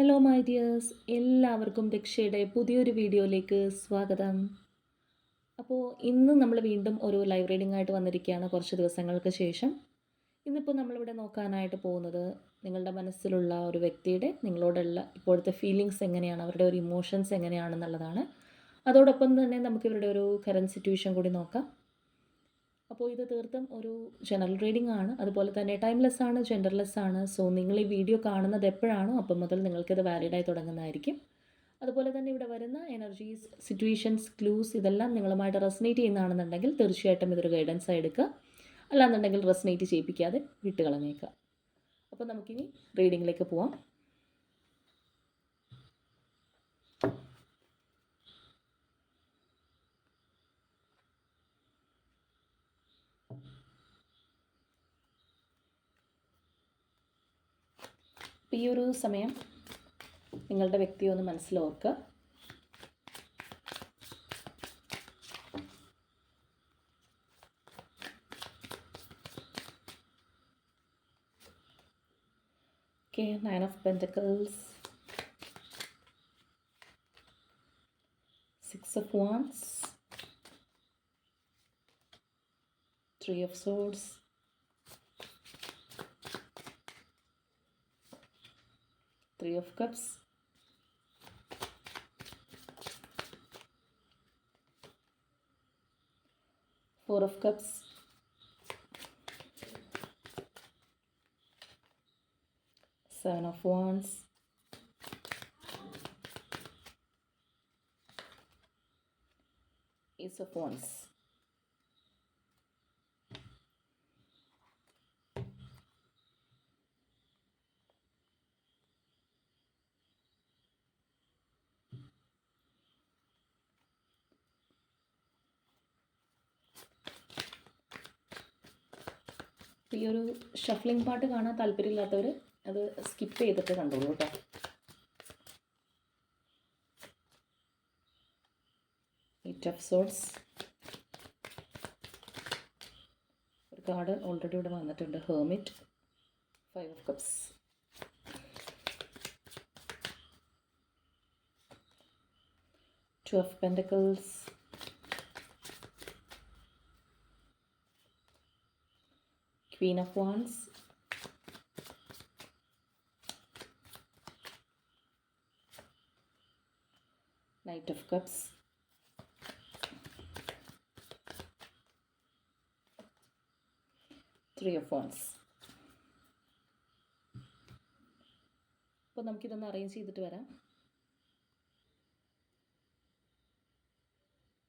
Hello my dears എല്ലാവർക്കും രക്ഷയുടെ പുതിയൊരു വീഡിയോയിലേക്ക് സ്വാഗതം. അപ്പോൾ ഇന്ന് നമ്മൾ വീണ്ടും ഒരു ലൈവ് റീഡിംഗ് ആയിട്ട് വന്നിരിക്കുകയാണ് കുറച്ച് ദിവസങ്ങൾക്ക് ശേഷം. ഇന്നിപ്പോൾ നമ്മളിവിടെ നോക്കാനായിട്ട് പോകുന്നത് നിങ്ങളുടെ മനസ്സിലുള്ള ഒരു വ്യക്തിയുടെ നിങ്ങളോടുള്ള ഇപ്പോഴത്തെ ഫീലിങ്സ് എങ്ങനെയാണ് അവരുടെ ഒരു ഇമോഷൻസ് എങ്ങനെയാണെന്നുള്ളതാണ്. അതോടൊപ്പം തന്നെ നമുക്ക് ഇവരുടെ ഒരു കറന്റ് സിറ്റുവേഷൻ കൂടി നോക്കാം. അപ്പോൾ ഇത് തീർത്തും ഒരു ജനറൽ റീഡിംഗ് ആണ്. അതുപോലെ തന്നെ ടൈംലെസ് ആണ് ജെൻഡർലെസ് ആണ്. സോ നിങ്ങൾ ഈ വീഡിയോ കാണുന്നത് എപ്പോഴാണോ അപ്പം മുതൽ നിങ്ങൾക്കിത് വാലിഡായി തുടങ്ങുന്നതായിരിക്കും. അതുപോലെ തന്നെ ഇവിടെ വരുന്ന എനർജീസ് സിറ്റുവേഷൻസ് ക്ലൂസ് ഇതെല്ലാം നിങ്ങളുമായിട്ട് റെസനേറ്റ് ചെയ്യുന്നതാണെന്നുണ്ടെങ്കിൽ തീർച്ചയായിട്ടും ഇതൊരു ഗൈഡൻസ് എടുക്കുക. അല്ലാന്നുണ്ടെങ്കിൽ റെസനേറ്റ് ചെയ്യിപ്പിക്കാതെ വിട്ടുകളഞ്ഞേക്കുക. അപ്പോൾ നമുക്കിനി റീഡിങ്ങിലേക്ക് പോവാം. അപ്പം ഈ ഒരു സമയം നിങ്ങളുടെ വ്യക്തിയെ ഒന്ന് മനസ്സിലോർക്ക് nine of pentacles six of wands three of swords Three of Cups, Four of Cups, Seven of Wands, Ace of Wands. ഈ ഒരു ഷഫ്ലിംഗ് പാട്ട് കാണാൻ താല്പര്യമില്ലാത്തവർ അത് സ്കിപ്പ് ചെയ്തിട്ട് കണ്ടോളൂ കേട്ടോ എയ്റ്റ് ഓഫ് സോൾസ് ഒരു കാർഡ് ഓൾറെഡി ഇവിടെ വന്നിട്ടുണ്ട്. Hermit five of cups two of pentacles Queen of Wands, Knight of Cups, Three of Wands. അപ്പോൾ നമുക്കിതൊന്ന് അറേഞ്ച് ചെയ്തിട്ട് വരാം.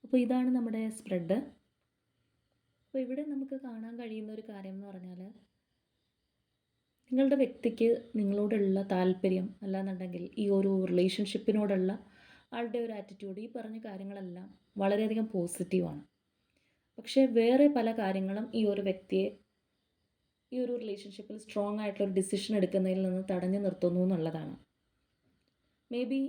അപ്പോൾ ഇതാണ് നമ്മുടെ സ്പ്രെഡ് അപ്പോൾ ഇവിടെ നമുക്ക് കാണാൻ കഴിയുന്ന ഒരു കാര്യം എന്ന് പറഞ്ഞാൽ നിങ്ങളുടെ വ്യക്തിക്ക് നിങ്ങളോടുള്ള താല്പര്യം അല്ലാന്നുണ്ടെങ്കിൽ ഈ ഒരു റിലേഷൻഷിപ്പിനോടുള്ള ആളുടെ ഒരു ആറ്റിറ്റ്യൂഡ് ഈ പറഞ്ഞ കാര്യങ്ങളെല്ലാം വളരെയധികം പോസിറ്റീവാണ് പക്ഷേ വേറെ പല കാര്യങ്ങളും ഈ ഒരു വ്യക്തിയെ ഈ ഒരു റിലേഷൻഷിപ്പിൽ സ്ട്രോങ് ആയിട്ടുള്ള ഒരു ഡിസിഷൻ എടുക്കുന്നതിൽ നിന്ന് തടഞ്ഞു നിർത്തുന്നു എന്നുള്ളതാണ്. മേ ബി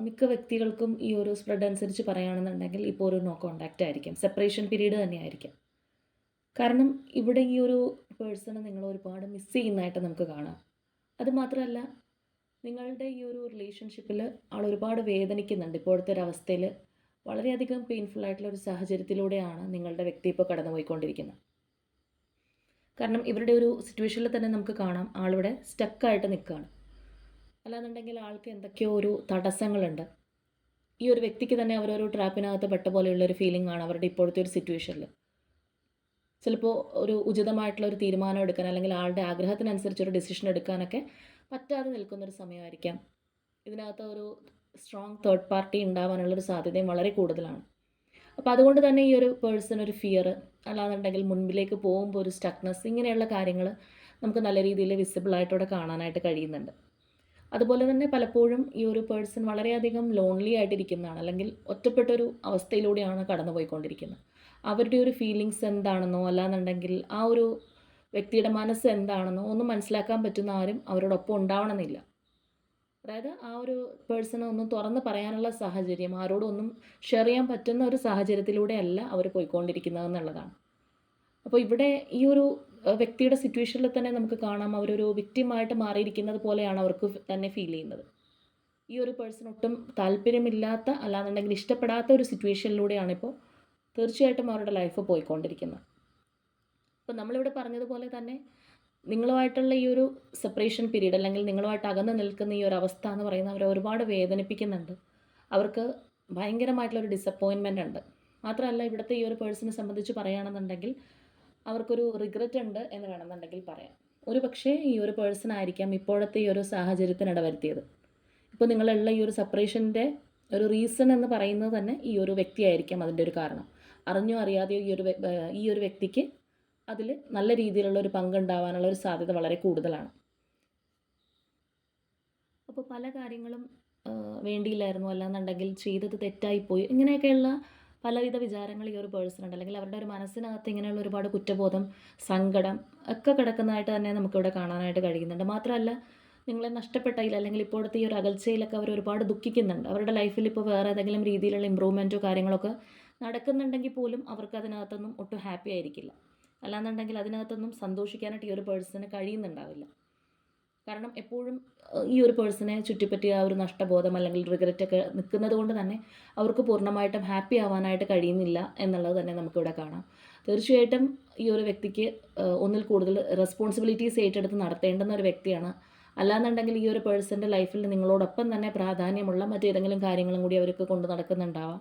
മിക്ക വ്യക്തികൾക്കും ഈ ഒരു സ്പ്രെഡ് അനുസരിച്ച് പറയുകയാണെന്നുണ്ടെങ്കിൽ ഇപ്പോൾ ഒരു നോ കോണ്ടാക്റ്റ് ആയിരിക്കും. സെപ്പറേഷൻ പീരീഡ് തന്നെ ആയിരിക്കും കാരണം ഇവിടെ ഈ ഒരു പേഴ്സണെ നിങ്ങൾ ഒരുപാട് മിസ് ചെയ്യുന്നതായിട്ട് നമുക്ക് കാണാം. അതുമാത്രമല്ല നിങ്ങളുടെ ഈ ഒരു റിലേഷൻഷിപ്പിൽ ആൾ ഒരുപാട് വേദനിക്കുന്നുണ്ട്. ഇപ്പോഴത്തെ ഒരു അവസ്ഥയിൽ വളരെയധികം പെയിൻഫുൾ ആയിട്ടുള്ള ഒരു സാഹചര്യത്തിലൂടെയാണ് നിങ്ങളുടെ വ്യക്തി ഇപ്പോൾ കടന്നുപോയിക്കൊണ്ടിരിക്കുന്നത്. കാരണം ഇവരുടെ ഒരു സിറ്റുവേഷനിൽ തന്നെ നമുക്ക് കാണാം ആളിവിടെ സ്റ്റക്കായിട്ട് നിൽക്കുകയാണ്. അല്ലാന്നുണ്ടെങ്കിൽ ആൾക്ക് എന്തൊക്കെയോ ഒരു തടസ്സങ്ങളുണ്ട്. ഈ ഒരു വ്യക്തിക്ക് തന്നെ അവരൊരു ട്രാപ്പിനകത്ത് പെട്ട പോലെയുള്ള ഒരു ഫീലിംഗ് ആണ് അവരുടെ ഇപ്പോഴത്തെ ഒരു സിറ്റുവേഷനിൽ ചിലപ്പോൾ ഒരു ഉചിതമായിട്ടുള്ള ഒരു തീരുമാനം എടുക്കാൻ അല്ലെങ്കിൽ ആളുടെ ആഗ്രഹത്തിനനുസരിച്ച് ഒരു ഡിസിഷൻ എടുക്കാനൊക്കെ പറ്റാതെ നിൽക്കുന്നൊരു സമയമായിരിക്കാം. ഇതിനകത്ത് ഒരു സ്ട്രോങ് തേർഡ് പാർട്ടി ഉണ്ടാവാനുള്ളൊരു സാധ്യതയും വളരെ കൂടുതലാണ്. അപ്പോൾ അതുകൊണ്ട് തന്നെ ഈ ഒരു പേഴ്സൺ ഒരു ഫിയർ അല്ലാന്നുണ്ടെങ്കിൽ മുൻപിലേക്ക് പോകുമ്പോൾ ഒരു സ്റ്റക്നെസ് ഇങ്ങനെയുള്ള കാര്യങ്ങൾ നമുക്ക് നല്ല രീതിയിൽ വിസിബിളായിട്ടൂടെ കാണാനായിട്ട് കഴിയുന്നുണ്ട്. അതുപോലെ തന്നെ പലപ്പോഴും ഈ ഒരു പേഴ്സൺ വളരെയധികം ലോൺലി ആയിട്ടിരിക്കുന്നതാണ് അല്ലെങ്കിൽ ഒറ്റപ്പെട്ടൊരു അവസ്ഥയിലൂടെയാണ് കടന്നുപോയിക്കൊണ്ടിരിക്കുന്നത്. അവരുടെ ഒരു ഫീലിങ്സ് എന്താണെന്നോ അല്ലാന്നുണ്ടെങ്കിൽ ആ ഒരു വ്യക്തിയുടെ മനസ്സ് എന്താണെന്നോ ഒന്നും മനസ്സിലാക്കാൻ പറ്റുന്ന ആരും അവരോടൊപ്പം ഉണ്ടാവണമെന്നില്ല. അതായത് ആ ഒരു പേഴ്സണെ ഒന്നും തുറന്ന് പറയാനുള്ള സാഹചര്യം ആരോടൊന്നും ഷെയർ ചെയ്യാൻ പറ്റുന്ന ഒരു സാഹചര്യത്തിലൂടെയല്ല അവർ പോയിക്കൊണ്ടിരിക്കുന്നത് എന്നുള്ളതാണ്. അപ്പോൾ ഇവിടെ ഈ ഒരു വ്യക്തിയുടെ സിറ്റുവേഷനിൽ തന്നെ നമുക്ക് കാണാം അവരൊരു വിക്റ്റിമായിട്ട് മാറിയിരിക്കുന്നത് പോലെയാണ് അവർക്ക് തന്നെ ഫീൽ ചെയ്യുന്നത്. ഈ ഒരു പേഴ്സൺ ഒട്ടും താല്പര്യമില്ലാത്ത അല്ലാന്നുണ്ടെങ്കിൽ ഇഷ്ടപ്പെടാത്ത ഒരു സിറ്റുവേഷനിലൂടെയാണ് ഇപ്പോൾ തീർച്ചയായിട്ടും അവരുടെ ലൈഫ് പോയിക്കൊണ്ടിരിക്കുന്നത് അപ്പോൾ നമ്മളിവിടെ പറഞ്ഞതുപോലെ തന്നെ നിങ്ങളുമായിട്ടുള്ള ഈ ഒരു സെപ്പറേഷൻ പീരീഡ് അല്ലെങ്കിൽ നിങ്ങളുമായിട്ട് അകന്ന് നിൽക്കുന്ന ഈ ഒരു അവസ്ഥ എന്ന് പറയുന്നത് അവരെ ഒരുപാട് വേദനിപ്പിക്കുന്നുണ്ട്. അവർക്ക് ഭയങ്കരമായിട്ടുള്ള ഒരു ഡിസപ്പോയിൻമെന്റ് ഉണ്ട്. മാത്രമല്ല ഇവിടുത്തെ ഈ ഒരു പേഴ്സണെ സംബന്ധിച്ച് പറയുകയാണെന്നുണ്ടെങ്കിൽ അവർക്കൊരു റിഗ്രറ്റ് ഉണ്ട് എന്ന് വേണമെന്നുണ്ടെങ്കിൽ പറയാം. ഒരു പക്ഷേ ഈ ഒരു പേഴ്സൺ ആയിരിക്കാം ഇപ്പോഴത്തെ ഈ ഒരു സാഹചര്യത്തിനിട വരുത്തിയത് ഇപ്പോൾ നിങ്ങളുള്ള ഈ ഒരു സെപ്പറേഷന്റെ ഒരു റീസൺ എന്ന് പറയുന്നത് തന്നെ ഈ ഒരു വ്യക്തിയായിരിക്കാം അതിന്റെ ഒരു കാരണം. അറിഞ്ഞോ അറിയാതെയോ ഈ ഒരു ഈ ഒരു വ്യക്തിക്ക് അതിൽ നല്ല രീതിയിലുള്ള ഒരു പങ്കുണ്ടാവാനുള്ള ഒരു സാധ്യത വളരെ കൂടുതലാണ്. അപ്പോൾ പല കാര്യങ്ങളും വേണ്ടിയില്ലായിരുന്നു അല്ലാന്നുണ്ടെങ്കിൽ ചെയ്തത് തെറ്റായിപ്പോയി. ഇങ്ങനെയൊക്കെയുള്ള പലവിധ വിചാരങ്ങൾ ഈ ഒരു പേഴ്സണുണ്ട്. അല്ലെങ്കിൽ അവരുടെ ഒരു മനസ്സിനകത്ത് ഇങ്ങനെയുള്ള ഒരുപാട് കുറ്റബോധം സങ്കടം ഒക്കെ കിടക്കുന്നതായിട്ട് തന്നെ നമുക്കിവിടെ കാണാനായിട്ട് കഴിയുന്നുണ്ട്. മാത്രമല്ല നിങ്ങളെ നഷ്ടപ്പെട്ടതിൽ അല്ലെങ്കിൽ ഇപ്പോഴത്തെ ഈ ഒരു അകൽച്ചയിലൊക്കെ അവർ ഒരുപാട് ദുഃഖിക്കുന്നുണ്ട്. അവരുടെ ലൈഫിൽ ഇപ്പോൾ വേറെ ഏതെങ്കിലും രീതിയിലുള്ള ഇമ്പ്രൂവ്മെന്റോ കാര്യങ്ങളൊക്കെ നടക്കുന്നുണ്ടെങ്കിൽ പോലും അവർക്ക് അതിനകത്തൊന്നും ഒട്ടും ഹാപ്പി ആയിരിക്കില്ല. അല്ലാന്നുണ്ടെങ്കിൽ അതിനകത്തൊന്നും സന്തോഷിക്കാനായിട്ട് ഈ ഒരു പേഴ്സണിന് കഴിയുന്നുണ്ടാവില്ല. കാരണം എപ്പോഴും ഈ ഒരു പേഴ്സണെ ചുറ്റിപ്പറ്റി ആ ഒരു നഷ്ടബോധം അല്ലെങ്കിൽ റിഗ്രറ്റ് ഒക്കെ നിൽക്കുന്നത് കൊണ്ട് തന്നെ അവർക്ക് പൂർണമായിട്ടും ഹാപ്പി ആവാനായിട്ട് കഴിയുന്നില്ല എന്നുള്ളത് തന്നെ നമുക്കിവിടെ കാണാം. തീർച്ചയായിട്ടും ഈ ഒരു വ്യക്തിക്ക് ഒന്നിൽ കൂടുതൽ റെസ്പോൺസിബിലിറ്റീസ് ഏറ്റെടുത്ത് നടത്തേണ്ടുന്ന ഒരു വ്യക്തിയാണ്. അല്ലാന്നുണ്ടെങ്കിൽ ഈ ഒരു പേഴ്സന്റെ ലൈഫിൽ നിങ്ങളോടൊപ്പം തന്നെ പ്രാധാന്യമുള്ള മറ്റേതെങ്കിലും കാര്യങ്ങളും കൂടി അവർക്ക് കൊണ്ട് നടക്കുന്നുണ്ടാവാം.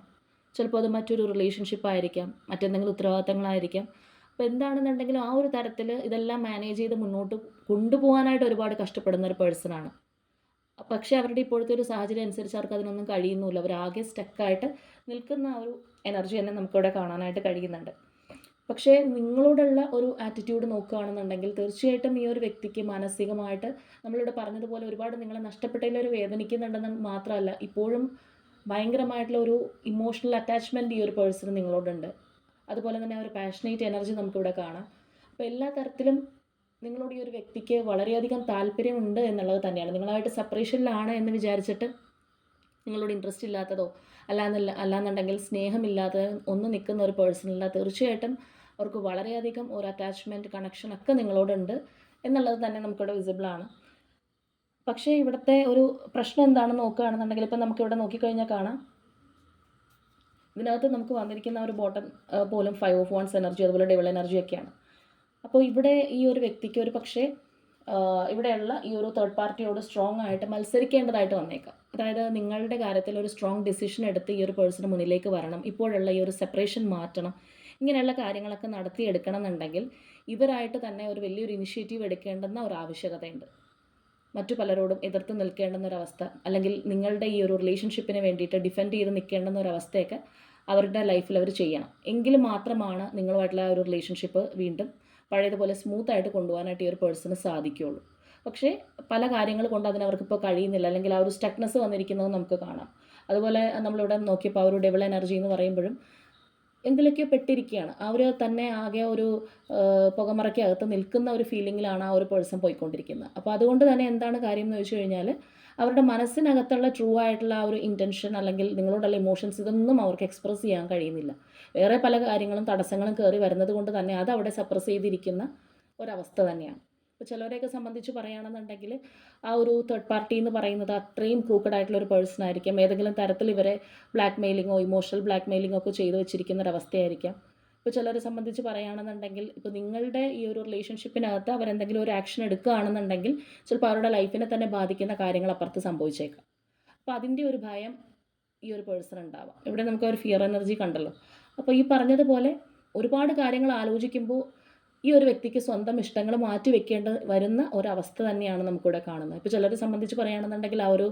ചിലപ്പോൾ അത് മറ്റൊരു റിലേഷൻഷിപ്പ് ആയിരിക്കാം മറ്റെന്തെങ്കിലും ഉത്തരവാദിത്തങ്ങളായിരിക്കാം. അപ്പോൾ എന്താണെന്നുണ്ടെങ്കിലും ആ ഒരു തരത്തിൽ ഇതെല്ലാം മാനേജ് ചെയ്ത് മുന്നോട്ട് കൊണ്ടുപോകാനായിട്ട് ഒരുപാട് കഷ്ടപ്പെടുന്ന ഒരു പേഴ്സണാണ് പക്ഷേ അവരുടെ ഇപ്പോഴത്തെ ഒരു സാഹചര്യം അനുസരിച്ച് അവർക്ക് അതിനൊന്നും കഴിയുന്നില്ല അവരാകെ സ്റ്റക്കായിട്ട് നിൽക്കുന്ന ആ ഒരു എനർജി തന്നെ നമുക്കിവിടെ കാണാനായിട്ട് കഴിയുന്നുണ്ട്. പക്ഷേ നിങ്ങളോടുള്ള ഒരു ആറ്റിറ്റ്യൂഡ് നോക്കുകയാണെന്നുണ്ടെങ്കിൽ തീർച്ചയായിട്ടും ഈ ഒരു വ്യക്തിക്ക് മാനസികമായിട്ട് നമ്മളിവിടെ പറഞ്ഞതുപോലെ ഒരുപാട് നിങ്ങളെ നഷ്ടപ്പെട്ടതിൽ ഒരു വേദനിക്കുന്നുണ്ടെന്ന് മാത്രമല്ല ഇപ്പോഴും ഭയങ്കരമായിട്ടുള്ള ഒരു ഇമോഷണൽ അറ്റാച്ച്മെന്റ് ഈ ഒരു പേഴ്സണ് നിങ്ങളോടുണ്ട്. അതുപോലെ തന്നെ ഒരു പാഷനേറ്റ് എനർജി നമുക്കിവിടെ കാണാം. അപ്പോൾ എല്ലാ തരത്തിലും നിങ്ങളോട് ഈ ഒരു വ്യക്തിക്ക് വളരെയധികം താല്പര്യമുണ്ട് എന്നുള്ളത് തന്നെയാണ്. നിങ്ങളായിട്ട് സെപ്പറേഷനിലാണ് എന്ന് വിചാരിച്ചിട്ട് നിങ്ങളോട് ഇൻട്രസ്റ്റ് ഇല്ലാത്തതോ അല്ലാന്നല്ല അല്ലാന്നുണ്ടെങ്കിൽ സ്നേഹമില്ലാതെ ഒന്ന് നിൽക്കുന്ന ഒരു പേഴ്സണല്ല തീർച്ചയായിട്ടും അവർക്ക് വളരെയധികം ഒരു അറ്റാച്ച്മെന്റ് കണക്ഷൻ ഒക്കെ നിങ്ങളോടുണ്ട് എന്നുള്ളത് തന്നെ നമുക്കിവിടെ വിസിബിളാണ് പക്ഷേ ഇവിടുത്തെ ഒരു പ്രശ്നം എന്താണെന്ന് നോക്കുകയാണെന്നുണ്ടെങ്കിൽ ഇപ്പം നമുക്കിവിടെ നോക്കിക്കഴിഞ്ഞാൽ കാണാം. ഇതിനകത്ത് നമുക്ക് വന്നിരിക്കുന്ന ഒരു ബോട്ടൺ പോലും ഫൈവ് ഓഫ് വൺസ് എനർജി അതുപോലെ ഡെവൽ എനർജി ഒക്കെയാണ്. അപ്പോൾ ഇവിടെ ഈ ഒരു വ്യക്തിക്ക് ഒരു പക്ഷേ ഇവിടെയുള്ള ഈ ഒരു തേർഡ് പാർട്ടിയോട് സ്ട്രോങ് ആയിട്ട് മത്സരിക്കേണ്ടതായിട്ട് വന്നേക്കാം. അതായത് നിങ്ങളുടെ കാര്യത്തിൽ ഒരു സ്ട്രോങ് ഡിസിഷൻ എടുത്ത് ഈ ഒരു പേഴ്സണ് മുന്നിലേക്ക് വരണം. ഇപ്പോഴുള്ള ഈ ഒരു സെപ്പറേഷൻ മാറ്റണം. ഇങ്ങനെയുള്ള കാര്യങ്ങളൊക്കെ നടത്തിയെടുക്കണം എന്നുണ്ടെങ്കിൽ ഇവരായിട്ട് തന്നെ ഒരു വലിയൊരു ഇനിഷ്യേറ്റീവ് എടുക്കേണ്ടുന്ന ഒരു ആവശ്യകതയുണ്ട്. മറ്റു പലരോടും എതിർത്ത് ഒരവസ്ഥ അല്ലെങ്കിൽ നിങ്ങളുടെ ഈ ഒരു റിലേഷൻഷിപ്പിന് വേണ്ടിയിട്ട് ഡിഫെൻഡ് ചെയ്ത് നിൽക്കേണ്ടുന്ന ഒരവസ്ഥയൊക്കെ അവരുടെ ലൈഫിൽ അവർ ചെയ്യണം. എങ്കിൽ മാത്രമാണ് നിങ്ങളുമായിട്ടുള്ള ഒരു റിലേഷൻഷിപ്പ് വീണ്ടും പഴയതുപോലെ സ്മൂത്ത് ആയിട്ട് കൊണ്ടുപോകാനായിട്ട് ഈ ഒരു പേഴ്സണ് സാധിക്കുകയുള്ളൂ. പക്ഷേ പല കാര്യങ്ങൾ കൊണ്ട് അതിന് അവർക്കിപ്പോൾ കഴിയുന്നില്ല അല്ലെങ്കിൽ ആ ഒരു സ്റ്റക്നെസ് വന്നിരിക്കുന്നത് നമുക്ക് കാണാം. അതുപോലെ നമ്മളിവിടെ നോക്കിയപ്പോൾ ആ ഒരു ഡെവൽ എനർജി എന്ന് പറയുമ്പോഴും എന്തിലൊക്കെയോ പെട്ടിരിക്കുകയാണ്. അവർ തന്നെ ആകെ ഒരു പുകമറയ്ക്കകത്ത് നിൽക്കുന്ന ഒരു ഫീലിങ്ങിലാണ് ആ ഒരു പേഴ്സൺ പോയിക്കൊണ്ടിരിക്കുന്നത്. അപ്പോൾ അതുകൊണ്ട് തന്നെ എന്താണ് കാര്യം എന്ന് ചോദിച്ചു കഴിഞ്ഞാൽ അവരുടെ മനസ്സിനകത്തുള്ള ട്രൂ ആയിട്ടുള്ള ആ ഒരു ഇന്റൻഷൻ അല്ലെങ്കിൽ നിങ്ങളോടുള്ള ഇമോഷൻസ് ഇതൊന്നും അവർക്ക് എക്സ്പ്രസ് ചെയ്യാൻ കഴിയുന്നില്ല. വേറെ പല കാര്യങ്ങളും തടസ്സങ്ങളും കയറി വരുന്നത് കൊണ്ട് തന്നെ അത് അവിടെ സപ്രസ് ചെയ്തിരിക്കുന്ന ഒരവസ്ഥ തന്നെയാണ്. ഇപ്പോൾ ചിലവരെയൊക്കെ സംബന്ധിച്ച് പറയുകയാണെന്നുണ്ടെങ്കിൽ ആ ഒരു തേർഡ് പാർട്ടി എന്ന് പറയുന്നത് അത്രയും ക്രൂക്കഡ് ആയിട്ടുള്ള ഒരു പേഴ്സൺ ആയിരിക്കും. ഏതെങ്കിലും തരത്തിൽ ഇവരെ ബ്ലാക്ക് മെയിലിങ്ങോ ഇമോഷണൽ ബ്ലാക്ക് മെയിലിങ്ങോ ഒക്കെ ചെയ്തു വെച്ചിരിക്കുന്ന അവസ്ഥയായിരിക്കാം. ഇപ്പോൾ ചിലരെ സംബന്ധിച്ച് പറയുകയാണെന്നുണ്ടെങ്കിൽ ഇപ്പോൾ നിങ്ങളുടെ ഈ ഒരു റിലേഷൻഷിപ്പിനകത്ത് അവരെന്തെങ്കിലും ഒരു ആക്ഷൻ എടുക്കുകയാണെന്നുണ്ടെങ്കിൽ ചിലപ്പോൾ അവരുടെ ലൈഫിനെ തന്നെ ബാധിക്കുന്ന കാര്യങ്ങൾ അപ്പുറത്ത് സംഭവിച്ചേക്കാം. അപ്പോൾ അതിന്റെ ഒരു ഭയം ഈ ഒരു പേഴ്സൺ ഉണ്ടാവാം. ഇവിടെ നമുക്ക് ഒരു ഫിയർ എനർജി കണ്ടല്ലോ. അപ്പോൾ ഈ പറഞ്ഞതുപോലെ ഒരുപാട് കാര്യങ്ങൾ ആലോചിക്കുമ്പോൾ ഈ ഒരു വ്യക്തിക്ക് സ്വന്തം ഇഷ്ടങ്ങൾ മാറ്റി വെക്കേണ്ട വരുന്ന ഒരവസ്ഥ തന്നെയാണ് നമുക്കിവിടെ കാണുന്നത്. ഇപ്പോൾ ചിലരെ സംബന്ധിച്ച് പറയുകയാണെന്നുണ്ടെങ്കിൽ ആ ഒരു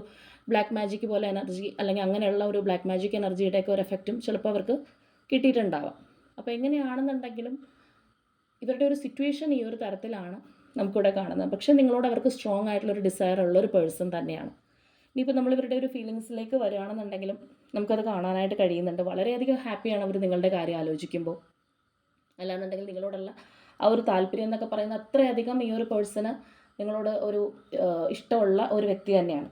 ബ്ലാക്ക് മാജിക് പോലെ എനർജി അല്ലെങ്കിൽ അങ്ങനെയുള്ള ഒരു ബ്ലാക്ക് മാജിക് എനർജിയുടെയൊക്കെ ഒരു എഫക്റ്റും ചിലപ്പോൾ അവർക്ക് കിട്ടിയിട്ടുണ്ടാവാം. അപ്പോൾ എങ്ങനെയാണെന്നുണ്ടെങ്കിലും ഇവരുടെ ഒരു സിറ്റുവേഷൻ ഈ ഒരു തരത്തിലാണ് നമുക്കിവിടെ കാണുന്നത്. പക്ഷേ നിങ്ങളോട് അവർക്ക് സ്ട്രോങ് ആയിട്ടുള്ള ഒരു ഡിസയർ ഉള്ള ഒരു പേഴ്സൺ തന്നെയാണ്. ഇനിയിപ്പോൾ നമ്മൾ ഇവരുടെ ഒരു ഫീലിങ്സിലേക്ക് വരികയാണെന്നുണ്ടെങ്കിലും നമുക്കത് കാണാനായിട്ട് കഴിയുന്നുണ്ട്. വളരെയധികം ഹാപ്പിയാണ് അവർ നിങ്ങളുടെ കാര്യം ആലോചിക്കുമ്പോൾ. അല്ലാന്നുണ്ടെങ്കിൽ നിങ്ങളോടുള്ള ആ ഒരു താല്പര്യം എന്നൊക്കെ പറയുന്നത് അത്രയധികം ഈ ഒരു പേഴ്സണ് നിങ്ങളോട് ഒരു ഇഷ്ടമുള്ള ഒരു വ്യക്തി തന്നെയാണ്.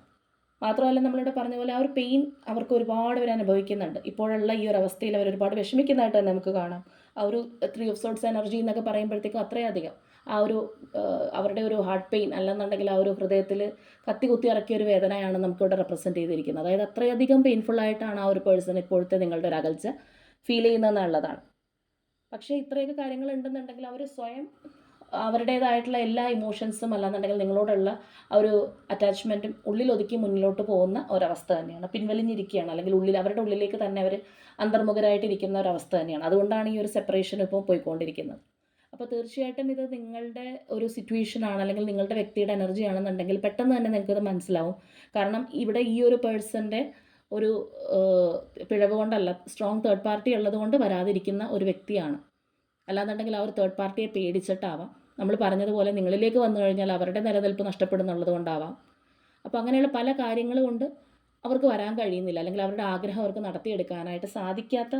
മാത്രമല്ല നമ്മളിവിടെ പറഞ്ഞ പോലെ ആ ഒരു പെയിൻ അവർക്ക് ഒരുപാട് പേര് അനുഭവിക്കുന്നുണ്ട്. ഇപ്പോഴുള്ള ഈ ഒരു അവസ്ഥയിൽ അവർ ഒരുപാട് വിഷമിക്കുന്നതായിട്ട് തന്നെ നമുക്ക് കാണാം. ആ ഒരു ത്രീ ഓഫ് സോട്ട്സ് എനർജി എന്നൊക്കെ പറയുമ്പോഴത്തേക്കും അത്രയധികം ആ ഒരു അവരുടെ ഒരു ഹാർട്ട് പെയിൻ അല്ലെന്നുണ്ടെങ്കിൽ ആ ഒരു ഹൃദയത്തിൽ കത്തി കുത്തി ഇറക്കിയ ഒരു വേദനയാണ് നമുക്കിവിടെ റെപ്രസെന്റ് ചെയ്തിരിക്കുന്നത്. അതായത് അത്രയധികം പെയിൻഫുള്ളായിട്ടാണ് ആ ഒരു പേഴ്സൺ ഇപ്പോഴത്തെ നിങ്ങളുടെ ഒരു അകൽച്ച ഫീൽ ചെയ്യുന്നതെന്നുള്ളതാണ്. പക്ഷേ ഇത്രയൊക്കെ കാര്യങ്ങൾ ഉണ്ടെന്നുണ്ടെങ്കിൽ അവർ സ്വയം അവരുടേതായിട്ടുള്ള എല്ലാ ഇമോഷൻസും അല്ലാന്നുണ്ടെങ്കിൽ നിങ്ങളോടുള്ള ആ ഒരു അറ്റാച്ച്മെന്റും ഉള്ളിലൊതുക്കി മുന്നിലോട്ട് പോകുന്ന ഒരവസ്ഥ തന്നെയാണ്. പിൻവലിഞ്ഞിരിക്കുകയാണ്. അല്ലെങ്കിൽ ഉള്ളിൽ അവരുടെ ഉള്ളിലേക്ക് തന്നെ അവർ അന്തർമുഖരായിട്ടിരിക്കുന്ന ഒരവസ്ഥ തന്നെയാണ്. അതുകൊണ്ടാണ് ഈ ഒരു സെപ്പറേഷൻ ഇപ്പോൾ പോയിക്കൊണ്ടിരിക്കുന്നത്. അപ്പോൾ തീർച്ചയായിട്ടും ഇത് നിങ്ങളുടെ ഒരു സിറ്റുവേഷൻ ആണ്. അല്ലെങ്കിൽ നിങ്ങളുടെ വ്യക്തിയുടെ എനർജി ആണെന്നുണ്ടെങ്കിൽ പെട്ടെന്ന് തന്നെ നിങ്ങൾക്കത് മനസ്സിലാവും. കാരണം ഇവിടെ ഈ ഒരു പേഴ്സന്റെ ഒരു പിഴവ് കൊണ്ടല്ല സ്ട്രോങ് തേർഡ് പാർട്ടി ഉള്ളത് കൊണ്ട് വരാതിരിക്കുന്ന ഒരു വ്യക്തിയാണ്. അല്ലാന്നുണ്ടെങ്കിൽ ആ ഒരു തേർഡ് പാർട്ടിയെ പേടിച്ചിട്ടാവാം. നമ്മൾ പറഞ്ഞതുപോലെ നിങ്ങളിലേക്ക് വന്നു കഴിഞ്ഞാൽ അവരുടെ നിലനിൽപ്പ് നഷ്ടപ്പെടുന്നുള്ളത് കൊണ്ടാവാം. അപ്പോൾ അങ്ങനെയുള്ള പല കാര്യങ്ങൾ കൊണ്ട് അവർക്ക് വരാൻ കഴിയുന്നില്ല. അല്ലെങ്കിൽ അവരുടെ ആഗ്രഹം അവർക്ക് നടത്തിയെടുക്കാനായിട്ട് സാധിക്കാത്ത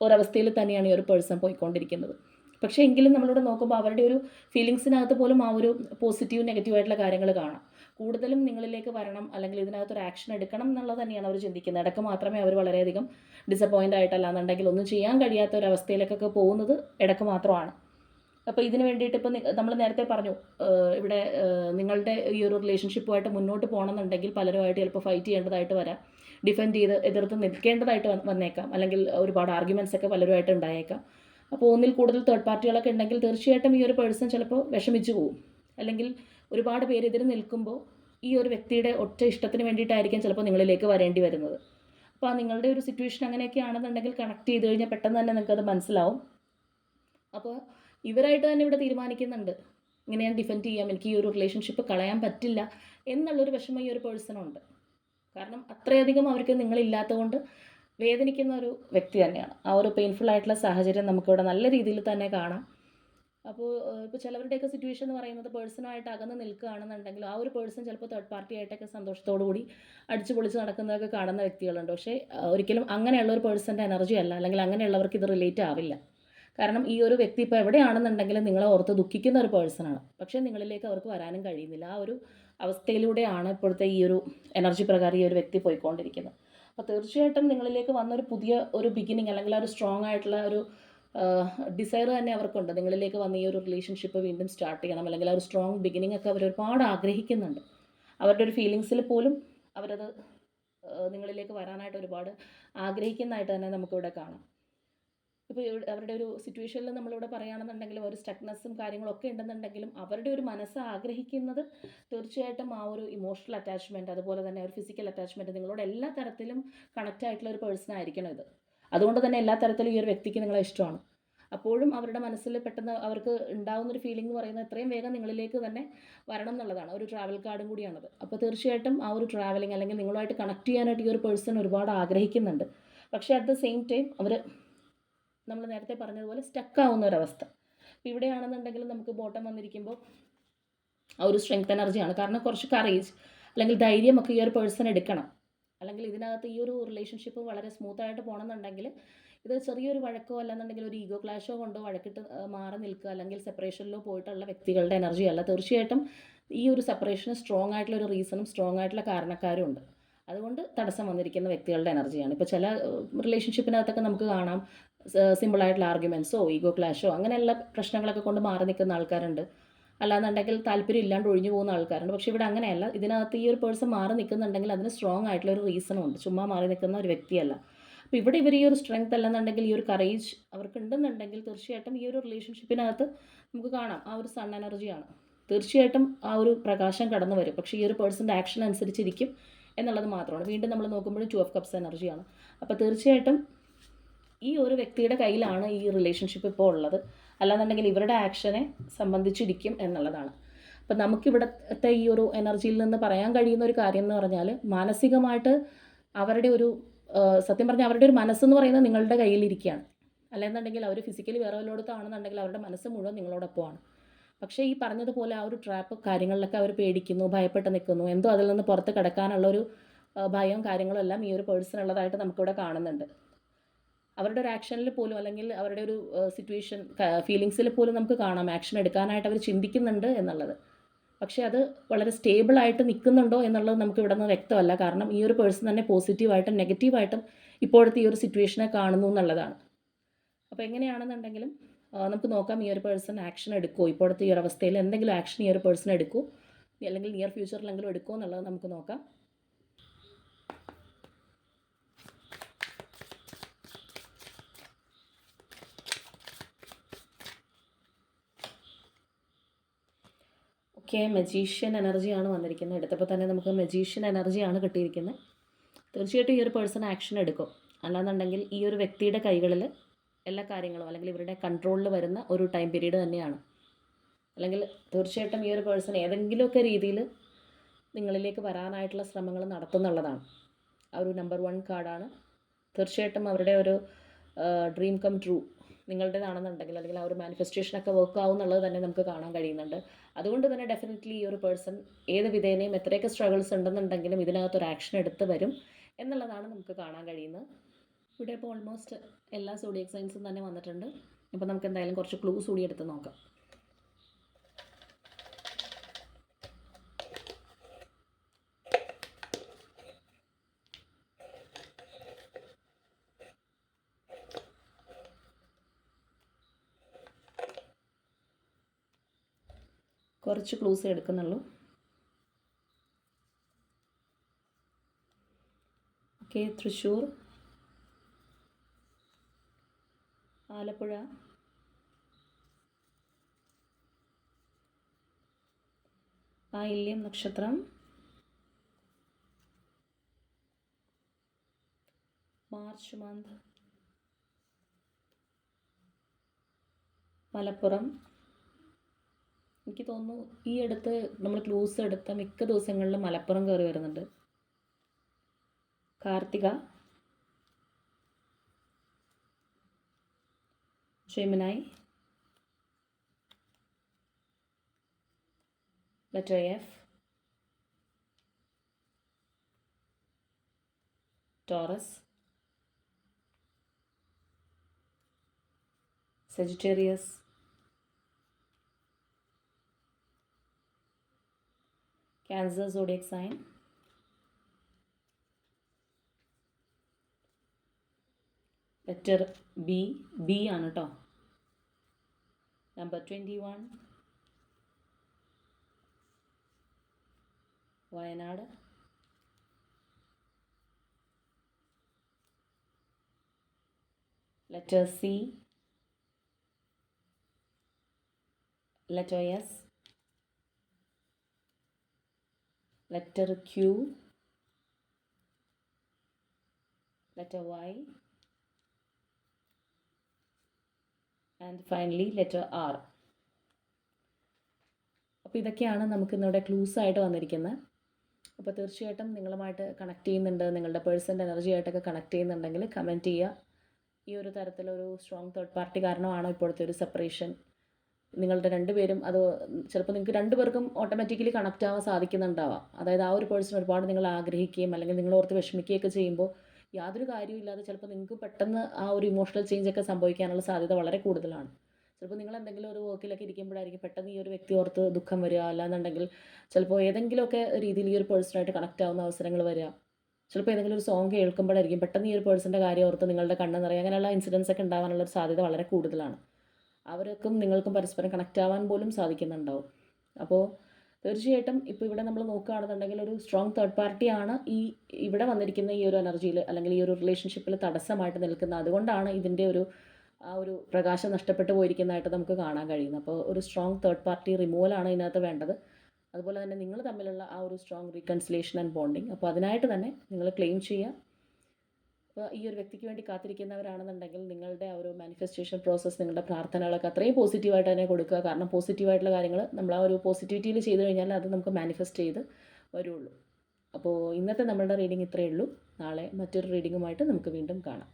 ഒരവസ്ഥയിൽ തന്നെയാണ് ഈ ഒരു പേഴ്സൺ പോയിക്കൊണ്ടിരിക്കുന്നത്. പക്ഷേ എങ്കിലും നമ്മളിവിടെ നോക്കുമ്പോൾ അവരുടെ ഒരു ഫീലിങ്സിനകത്ത് പോലും ആ ഒരു പോസിറ്റീവ് നെഗറ്റീവ് ആയിട്ടുള്ള കാര്യങ്ങൾ കാണാം. കൂടുതലും നിങ്ങളിലേക്ക് വരണം അല്ലെങ്കിൽ ഇതിനകത്തൊരു ആക്ഷൻ എടുക്കണം എന്നുള്ളത് തന്നെയാണ് അവർ ചിന്തിക്കുന്നത്. ഇടയ്ക്ക് മാത്രമേ അവർ വളരെയധികം ഡിസപ്പോയിന്റ് ആയിട്ടല്ലാന്നുണ്ടെങ്കിൽ ഒന്നും ചെയ്യാൻ കഴിയാത്ത ഒരു അവസ്ഥയിലേക്കൊക്കെ പോകുന്നത് ഇടയ്ക്ക് മാത്രമാണ്. അപ്പോൾ ഇതിന് വേണ്ടിയിട്ട് ഇപ്പോൾ നമ്മൾ നേരത്തെ പറഞ്ഞു ഇവിടെ നിങ്ങളുടെ ഈ ഒരു റിലേഷൻഷിപ്പുമായിട്ട് മുന്നോട്ട് പോകണമെന്നുണ്ടെങ്കിൽ പലരുമായിട്ട് ചിലപ്പോൾ ഫൈറ്റ് ചെയ്യേണ്ടതായിട്ട് വരാം. ഡിഫെൻഡ് ചെയ്ത് എതിർത്ത് നിൽക്കേണ്ടതായിട്ട് വന്നേക്കാം. അല്ലെങ്കിൽ ഒരുപാട് ആർഗ്യുമെൻസ് ഒക്കെ പലരുമായിട്ട് ഉണ്ടായേക്കാം. അപ്പോൾ ഒന്നിൽ കൂടുതൽ തേർഡ് പാർട്ടികളൊക്കെ ഉണ്ടെങ്കിൽ തീർച്ചയായിട്ടും ഈ ഒരു പേഴ്സൺ ചിലപ്പോൾ വിഷമിച്ചു പോകും അല്ലെങ്കിൽ ഒരുപാട് പേര് എതിര് നിൽക്കുമ്പോൾ ഈ ഒരു വ്യക്തിയുടെ ഒറ്റ ഇഷ്ടത്തിന് വേണ്ടിയിട്ടായിരിക്കും ചിലപ്പോൾ നിങ്ങളിലേക്ക് വരേണ്ടി വരുന്നത്. അപ്പോൾ നിങ്ങളുടെ ഒരു സിറ്റുവേഷൻ അങ്ങനെയൊക്കെ ആണെന്നുണ്ടെങ്കിൽ കണക്ട് ചെയ്ത് കഴിഞ്ഞാൽ പെട്ടെന്ന് തന്നെ നിങ്ങൾക്കത് മനസ്സിലാവും. അപ്പോൾ ഇവരായിട്ട് തന്നെ ഇവിടെ തീരുമാനിക്കുന്നുണ്ട്. ഇങ്ങനെ ഞാൻ ഡിഫെൻഡ് ചെയ്യാം എനിക്ക് ഈ ഒരു റിലേഷൻഷിപ്പ് കളയാൻ പറ്റില്ല എന്നുള്ളൊരു വിഷമം ഈ ഒരു പേഴ്സണുണ്ട് കാരണം അത്രയധികം അവർക്ക് നിങ്ങളില്ലാത്തതുകൊണ്ട് വേദനിക്കുന്ന ഒരു വ്യക്തി തന്നെയാണ്. ആ ഒരു പെയിൻഫുൾ ആയിട്ടുള്ള സാഹചര്യം നമുക്കിവിടെ നല്ല രീതിയിൽ തന്നെ കാണാം. അപ്പോൾ ഇപ്പോൾ ചിലവരുടെയൊക്കെ സിറ്റുവേഷൻ എന്ന് പറയുന്നത് പേഴ്സണായിട്ട് അകന്ന് നിൽക്കുകയാണെന്നുണ്ടെങ്കിൽ ആ ഒരു പേഴ്സൺ ചിലപ്പോൾ തേർഡ് പാർട്ടി ആയിട്ടൊക്കെ സന്തോഷത്തോടു കൂടി അടിച്ചു പൊളിച്ച് നടക്കുന്നതൊക്കെ കാണുന്ന വ്യക്തികളുണ്ട്. പക്ഷേ ഒരിക്കലും അങ്ങനെയുള്ള ഒരു പേഴ്സന്റെ എനർജി അല്ല. അല്ലെങ്കിൽ അങ്ങനെയുള്ളവർക്ക് ഇത് റിലേറ്റ് ആവില്ല. കാരണം ഈ ഒരു വ്യക്തി ഇപ്പോൾ എവിടെയാണെന്നുണ്ടെങ്കിലും നിങ്ങളെ ഓർത്ത് ദുഃഖിക്കുന്ന ഒരു പേഴ്സണാണ് പക്ഷേ നിങ്ങളിലേക്ക് അവർക്ക് വരാനും കഴിയുന്നില്ല. ആ ഒരു അവസ്ഥയിലൂടെയാണ് ഇപ്പോഴത്തെ ഈ ഒരു എനർജി പ്രകാരം ഈ ഒരു വ്യക്തി പോയിക്കൊണ്ടിരിക്കുന്നത്. അപ്പോൾ തീർച്ചയായിട്ടും നിങ്ങളിലേക്ക് വന്നൊരു പുതിയ ഒരു ബിഗിനിങ് അല്ലെങ്കിൽ ഒരു സ്ട്രോങ് ആയിട്ടുള്ള ഒരു ഡിസയർ തന്നെ അവർക്കുണ്ട്. നിങ്ങളിലേക്ക് വന്ന് ഈ ഒരു റിലേഷൻഷിപ്പ് വീണ്ടും സ്റ്റാർട്ട് ചെയ്യണം. അല്ലെങ്കിൽ ആ ഒരു സ്ട്രോങ് ബിഗിനിങ് ഒക്കെ അവർ ഒരുപാട് ആഗ്രഹിക്കുന്നുണ്ട്. അവരുടെ ഒരു ഫീലിങ്സിൽ പോലും അവരത് നിങ്ങളിലേക്ക് വരാനായിട്ട് ഒരുപാട് ആഗ്രഹിക്കുന്നതായിട്ട് തന്നെ നമുക്കിവിടെ കാണാം. ഇപ്പോൾ അവരുടെ ഒരു സിറ്റുവേഷനിൽ നമ്മളിവിടെ പറയുകയാണെന്നുണ്ടെങ്കിലും ഒരു സ്റ്റക്നെസ്സും കാര്യങ്ങളൊക്കെ ഉണ്ടെന്നുണ്ടെങ്കിലും അവരുടെ ഒരു മനസ്സ് ആഗ്രഹിക്കുന്നത് തീർച്ചയായിട്ടും ആ ഒരു ഇമോഷണൽ അറ്റാച്ച്മെന്റ് അതുപോലെ തന്നെ ഒരു ഫിസിക്കൽ അറ്റാച്ച്മെന്റ് നിങ്ങളോട് എല്ലാ തരത്തിലും കണക്റ്റ് ആയിട്ടുള്ള ഒരു പേഴ്സൺ ആയിരിക്കണം ഇത്. അതുകൊണ്ട് തന്നെ എല്ലാ തരത്തിലും ഈ ഒരു വ്യക്തിക്ക് നിങ്ങളെ ഇഷ്ടമാണ്. അപ്പോഴും അവരുടെ മനസ്സിൽ പെട്ടെന്ന് അവർക്ക് ഉണ്ടാകുന്ന ഒരു ഫീലിംഗ് എന്ന് പറയുന്നത് എത്രയും വേഗം നിങ്ങളിലേക്ക് തന്നെ വരണം എന്നുള്ളതാണ്. ഒരു ട്രാവൽ കാർഡും കൂടിയാണത്. അപ്പോൾ തീർച്ചയായിട്ടും ആ ഒരു ട്രാവലിംഗ് അല്ലെങ്കിൽ നിങ്ങളുമായിട്ട് കണക്ട് ചെയ്യാനായിട്ട് ഈ ഒരു പേഴ്സൺ ഒരുപാട് ആഗ്രഹിക്കുന്നുണ്ട്. പക്ഷേ അറ്റ് ദ സെയിം ടൈം അവർ നമ്മൾ നേരത്തെ പറഞ്ഞതുപോലെ സ്റ്റക്കാവുന്ന ഒരവസ്ഥ അപ്പോൾ ഇവിടെയാണെന്നുണ്ടെങ്കിൽ നമുക്ക് ബോട്ടം വന്നിരിക്കുമ്പോൾ ആ ഒരു സ്ട്രെങ്ത് എനർജിയാണ് കാരണം കുറച്ച് കറേജ് അല്ലെങ്കിൽ ധൈര്യമൊക്കെ ഈ ഒരു പേഴ്സൺ എടുക്കണം. അല്ലെങ്കിൽ ഇതിനകത്ത് ഈ ഒരു റിലേഷൻഷിപ്പ് വളരെ സ്മൂത്തായിട്ട് പോകണമെന്നുണ്ടെങ്കിൽ ഇത് ചെറിയൊരു വഴക്കോ അല്ലെന്നുണ്ടെങ്കിൽ ഒരു ഈഗോ ക്ലാഷോ കൊണ്ടോ വഴക്കിട്ട് മാറി നിൽക്കുക അല്ലെങ്കിൽ സെപ്പറേഷനിലോ പോയിട്ടുള്ള വ്യക്തികളുടെ എനർജി അല്ല. തീർച്ചയായിട്ടും ഈ ഒരു സെപ്പറേഷന് സ്ട്രോങ് ആയിട്ടുള്ള ഒരു റീസണും സ്ട്രോങ് ആയിട്ടുള്ള കാരണക്കാരും ഉണ്ട്. അതുകൊണ്ട് തടസ്സം വന്നിരിക്കുന്ന വ്യക്തികളുടെ എനർജിയാണ് ഇപ്പോൾ ചില റിലേഷൻഷിപ്പിനകത്തൊക്കെ നമുക്ക് കാണാം സിമ്പിളായിട്ടുള്ള ആർഗ്യുമെൻസോ ഈഗോ ക്ലാഷോ അങ്ങനെയുള്ള പ്രശ്നങ്ങളൊക്കെ കൊണ്ട് മാറി നിൽക്കുന്ന ആൾക്കാരുണ്ട്. അല്ലാന്നുണ്ടെങ്കിൽ താല്പര്യം ഇല്ലാണ്ട് ഒഴിഞ്ഞു പോകുന്ന ആൾക്കാരുണ്ട്. പക്ഷെ ഇവിടെ അങ്ങനെയല്ല. ഇതിനകത്ത് ഈ ഒരു പേഴ്സൺ മാറി നിൽക്കുന്നുണ്ടെങ്കിൽ അതിന് സ്ട്രോങ് ആയിട്ടുള്ള ഒരു റീസണും ഉണ്ട്. ചുമ്മാ മാറി നിൽക്കുന്ന ഒരു വ്യക്തിയല്ല. അപ്പോൾ ഇവിടെ ഇവർ ഈ ഒരു സ്ട്രെങ്ത് അല്ലെന്നുണ്ടെങ്കിൽ ഈ ഒരു കറേജ് അവർക്ക് ഉണ്ടെന്നുണ്ടെങ്കിൽ തീർച്ചയായിട്ടും ഈ ഒരു റിലേഷൻഷിപ്പിനകത്ത് നമുക്ക് കാണാം. ആ ഒരു സൺ എനർജിയാണ് തീർച്ചയായിട്ടും ആ ഒരു പ്രകാശം കടന്നു വരും. പക്ഷേ ഈ ഒരു പേഴ്സന്റെ ആക്ഷൻ അനുസരിച്ചിരിക്കും എന്നുള്ളത് മാത്രമാണ്. വീണ്ടും നമ്മൾ നോക്കുമ്പോഴും ടു ഓഫ് കപ്സ് എനർജിയാണ് അപ്പോൾ തീർച്ചയായിട്ടും ഈ ഒരു വ്യക്തിയുടെ കയ്യിലാണ് ഈ റിലേഷൻഷിപ്പ് ഇപ്പോൾ ഉള്ളത്. അല്ലാന്നുണ്ടെങ്കിൽ ഇവരുടെ ആക്ഷനെ സംബന്ധിച്ചിരിക്കും എന്നുള്ളതാണ്. അപ്പം നമുക്കിവിടത്തെ ഈ ഒരു എനർജിയിൽ നിന്ന് പറയാൻ കഴിയുന്ന ഒരു കാര്യം എന്ന് പറഞ്ഞാൽ മാനസികമായിട്ട് അവരുടെ ഒരു സത്യം പറഞ്ഞാൽ അവരുടെ ഒരു മനസ്സെന്ന് പറയുന്നത് നിങ്ങളുടെ കയ്യിലിരിക്കുകയാണ്. അല്ലെന്നുണ്ടെങ്കിൽ അവർ ഫിസിക്കലി വേറെ വല്ലയിടത്താണെന്നുണ്ടെങ്കിൽ അവരുടെ മനസ്സ് മുഴുവൻ നിങ്ങളോടൊപ്പമാണ്. പക്ഷേ ഈ പറഞ്ഞതുപോലെ ആ ഒരു ട്രാപ്പ് കാര്യങ്ങളിലൊക്കെ അവർ പേടിക്കുന്നു ഭയപ്പെട്ട് നിൽക്കുന്നു. എന്തോ അതിൽ നിന്ന് പുറത്ത് കിടക്കാനുള്ള ഒരു ഭയവും കാര്യങ്ങളും എല്ലാം ഈ ഒരു പേഴ്സൺ ഉള്ളതായിട്ട് നമുക്കിവിടെ കാണുന്നുണ്ട്. അവരുടെ ഒരു ആക്ഷനിൽ പോലും അല്ലെങ്കിൽ അവരുടെ ഒരു സിറ്റുവേഷൻ ഫീലിങ്സിൽ പോലും നമുക്ക് കാണാം. ആക്ഷൻ എടുക്കാനായിട്ട് അവർ ചിന്തിക്കുന്നുണ്ട് എന്നുള്ളത്. പക്ഷേ അത് വളരെ സ്റ്റേബിളായിട്ട് നിൽക്കുന്നുണ്ടോ എന്നുള്ളത് നമുക്ക് ഇവിടെ നിന്ന് വ്യക്തമല്ല. കാരണം ഈ ഒരു പേഴ്സൺ തന്നെ പോസിറ്റീവായിട്ടും നെഗറ്റീവായിട്ടും ഇപ്പോഴത്തെ ഈ ഒരു സിറ്റുവേഷനെ കാണുന്നു എന്നുള്ളതാണ്. അപ്പോൾ എങ്ങനെയാണെന്നുണ്ടെങ്കിലും നമുക്ക് നോക്കാം ഈ ഒരു പേഴ്സൺ ആക്ഷൻ എടുക്കുമോ ഇപ്പോഴത്തെ ഈ ഒരു അവസ്ഥയിൽ എന്തെങ്കിലും ആക്ഷൻ ഈ ഒരു പേഴ്സൺ എടുക്കുമോ അല്ലെങ്കിൽ നിയർ ഫ്യൂച്ചറിലെങ്കിലും എടുക്കുമോ എന്നുള്ളത് നമുക്ക് നോക്കാം. ഓക്കെ മെജീഷ്യൻ എനർജിയാണ് വന്നിരിക്കുന്നത്. എടുത്തപ്പോൾ തന്നെ നമുക്ക് മെജീഷ്യൻ എനർജിയാണ് കിട്ടിയിരിക്കുന്നത്. തീർച്ചയായിട്ടും ഈ ഒരു പേഴ്സൺ ആക്ഷൻ എടുക്കും. അല്ലാന്നുണ്ടെങ്കിൽ ഈ ഒരു വ്യക്തിയുടെ കൈകളിൽ എല്ലാ കാര്യങ്ങളും അല്ലെങ്കിൽ ഇവരുടെ കൺട്രോളിൽ വരുന്ന ഒരു ടൈം പീരീഡ് തന്നെയാണ്. അല്ലെങ്കിൽ തീർച്ചയായിട്ടും ഈ ഒരു പേഴ്സൺ ഏതെങ്കിലുമൊക്കെ രീതിയിൽ നിങ്ങളിലേക്ക് വരാനായിട്ടുള്ള ശ്രമങ്ങൾ നടത്തുന്നുള്ളതാണ്. ആ ഒരു നമ്പർ വൺ കാർഡാണ് തീർച്ചയായിട്ടും അവരുടെ ഒരു ഡ്രീം കം ട്രൂ നിങ്ങളുടേതാണെന്നുണ്ടെങ്കിൽ അല്ലെങ്കിൽ ആ ഒരു മാനിഫെസ്റ്റേഷനൊക്കെ വർക്ക് ആവും എന്നുള്ളത് തന്നെ നമുക്ക് കാണാൻ കഴിയുന്നുണ്ട്. അതുകൊണ്ട് തന്നെ ഡെഫിനറ്റ്ലി ഈ ഒരു പേഴ്സൺ ഏത് വിധേനയും എത്രയൊക്കെ സ്ട്രഗിൾസ് ഉണ്ടെന്നുണ്ടെങ്കിലും ഇതിനകത്ത് ഒരു ആക്ഷൻ എടുത്ത് വരും എന്നുള്ളതാണ് നമുക്ക് കാണാൻ കഴിയുന്നത്. ഇവിടെ ഇപ്പോൾ ഓൾമോസ്റ്റ് എല്ലാ സോഡിയക് സൈൻസും തന്നെ വന്നിട്ടുണ്ട്. അപ്പോൾ നമുക്ക് എന്തായാലും കുറച്ച് ക്ലൂസ് കൂടി എടുത്ത് നോക്കാം. കുറച്ച് ക്ലൂസ് എടുക്കുന്നുള്ളൂ. ഓക്കെ തൃശ്ശൂർ. ആലപ്പുഴ. ആയില്യം നക്ഷത്രം. March month. മലപ്പുറം. എനിക്ക് തോന്നുന്നു ഈ അടുത്ത് നമ്മൾ ക്ലൂസ് എടുത്ത മിക്ക ദിവസങ്ങളിലും മലപ്പുറം കയറി വരുന്നുണ്ട്. Karthika. Gemini letter F. Taurus. Sagittarius Cancer zodiac sign. Letter B B ആണ് കേട്ടോ number twenty one Wayanad letter C letter S letter Q letter Y and finally letter R അപ്പോൾ ഇതൊക്കെയാണ് നമുക്ക് ഇന്നിവിടെ ക്ലൂസ് ആയിട്ട് വന്നിരിക്കുന്നത് അപ്പോൾ തീർച്ചയായിട്ടും നിങ്ങളുമായിട്ട് കണക്ട് ചെയ്യുന്നുണ്ട് നിങ്ങളുടെ പേഴ്സന്റെ എനർജി ആയിട്ടൊക്കെ കണക്ട് ചെയ്യുന്നുണ്ടെങ്കിൽ കമന്റ് ചെയ്യുക. ഈ ഒരു തരത്തിലൊരു സ്ട്രോങ് തേർഡ് പാർട്ടി കാരണമാണോ ഇപ്പോഴത്തെ ഒരു സെപ്പറേഷൻ നിങ്ങളുടെ രണ്ടുപേരും അത് ചിലപ്പോൾ നിങ്ങൾക്ക് രണ്ടുപേർക്കും ഓട്ടോമാറ്റിക്കലി കണക്റ്റ് ആവാൻ സാധിക്കുന്നുണ്ടാവാം. അതായത് ആ ഒരു പേഴ്സൺ ഒരുപാട് നിങ്ങൾ ആഗ്രഹിക്കുകയും അല്ലെങ്കിൽ നിങ്ങൾ ഓർത്ത് വിഷമിക്കുകയൊക്കെ ചെയ്യുമ്പോൾ യാതൊരു കാര്യമില്ലാതെ ചിലപ്പോൾ നിങ്ങൾക്ക് പെട്ടെന്ന് ആ ഒരു ഇമോഷണൽ ചേഞ്ച് ഒക്കെ സംഭവിക്കാനുള്ള സാധ്യത വളരെ കൂടുതലാണ്. ചിലപ്പോൾ നിങ്ങൾ എന്തെങ്കിലും ഒരു വർക്കിലൊക്കെ ഇരിക്കുമ്പോഴായിരിക്കും പെട്ടെന്ന് ഈ ഒരു വ്യക്തി ഓർത്ത് ദുഃഖം വരിക. അല്ലാന്നുണ്ടെങ്കിൽ ചിലപ്പോൾ ഏതെങ്കിലുമൊക്കെ രീതിയിൽ ഈ ഒരു പേഴ്സണായിട്ട് കണക്റ്റ് ആവുന്ന അവസരങ്ങൾ വരിക. ചിലപ്പോൾ ഏതെങ്കിലും ഒരു സോങ് കേൾക്കുമ്പോഴായിരിക്കും പെട്ടെന്ന് ഈ ഒരു പേഴ്സന്റെ കാര്യം ഓർത്ത് നിങ്ങളുടെ കണ്ണ് നിറയുക അങ്ങനെയുള്ള ഇൻസിഡൻസ് ഒക്കെ ഉണ്ടാകാനുള്ള സാധ്യത വളരെ കൂടുതലാണ്. അവർക്കും നിങ്ങൾക്കും പരസ്പരം കണക്റ്റ് ആവാൻ പോലും സാധിക്കുന്നുണ്ടാവും. അപ്പോൾ തീർച്ചയായിട്ടും ഇപ്പോൾ ഇവിടെ നമ്മൾ നോക്കുകയാണെന്നുണ്ടെങ്കിൽ ഒരു സ്ട്രോങ് തേർഡ് പാർട്ടിയാണ് ഈ ഇവിടെ വന്നിരിക്കുന്ന ഈ ഒരു എനർജിയിൽ അല്ലെങ്കിൽ ഈ ഒരു റിലേഷൻഷിപ്പിൽ തടസ്സമായിട്ട് നിൽക്കുന്നത്. അതുകൊണ്ടാണ് ഇതിന്റെ ഒരു ആ ഒരു പ്രകാശം നഷ്ടപ്പെട്ടു പോയിരിക്കുന്നതായിട്ട് നമുക്ക് കാണാൻ കഴിയുന്നത്. അപ്പോൾ ഒരു സ്ട്രോങ് തേർഡ് പാർട്ടി റിമൂവലാണ് ഇതിനകത്ത് വേണ്ടത്. അതുപോലെ തന്നെ നിങ്ങൾ തമ്മിലുള്ള ആ ഒരു സ്ട്രോങ് റീകൺസിലേഷൻ ആൻഡ് ബോണ്ടിങ് അപ്പോൾ അതിനായിട്ട് തന്നെ നിങ്ങൾ ക്ലെയിം ചെയ്യുക. അപ്പോൾ ഈ ഒരു വ്യക്തിക്ക് വേണ്ടി കാത്തിരിക്കുന്നവരാണെന്നുണ്ടെങ്കിൽ നിങ്ങളുടെ ആ ഒരു മാനിഫെസ്റ്റേഷൻ പ്രോസസ്സ് നിങ്ങളുടെ പ്രാർത്ഥനകളൊക്കെ അത്രയും പോസിറ്റീവായിട്ട് തന്നെ കൊടുക്കുക. കാരണം പോസിറ്റീവായിട്ടുള്ള കാര്യങ്ങൾ നമ്മൾ ആ ഒരു പോസിറ്റിവിറ്റിയിൽ ചെയ്തു കഴിഞ്ഞാൽ അത് നമുക്ക് മാനിഫെസ്റ്റ് ചെയ്ത് വരുള്ളൂ. അപ്പോൾ ഇന്നത്തെ നമ്മളുടെ റീഡിംഗ് ഇത്രയേ ഉള്ളൂ. നാളെ മറ്റൊരു റീഡിങ്ങുമായിട്ട് നമുക്ക് വീണ്ടും കാണാം.